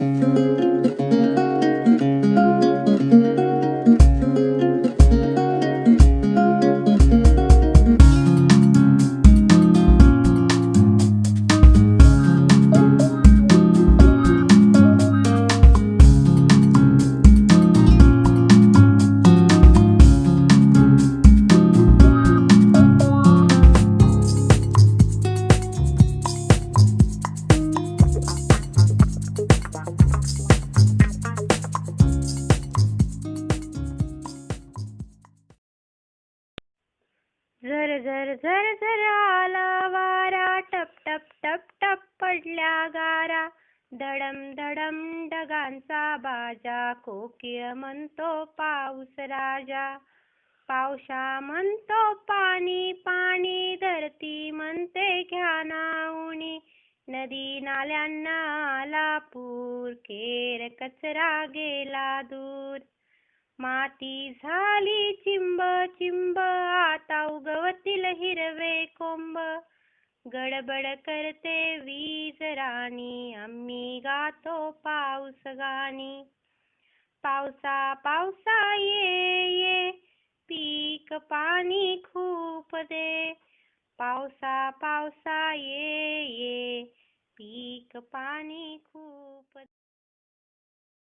you झर झर झर झर आला वारा. टप टप टप टप पडल्या गारा. धडम धडम ढगांचा बाजा. कोकिळ म्हणतो पाऊस राजा. पावसा म्हणतो पाणी पाणी. धरती म्हणते घ्या नाऊनी नदी नाल्यांना आला पूर. केर कचरा गेला दूर. माती झाली चिंब चिंब. आता उग हिरवे कोंब गडबड करते वीज राणी आम्ही गातो पाऊस गाणी पावसा पावसा ये ये पीक पाणी खूप दे पावसा पावसा ये ये पीक पाणी खूप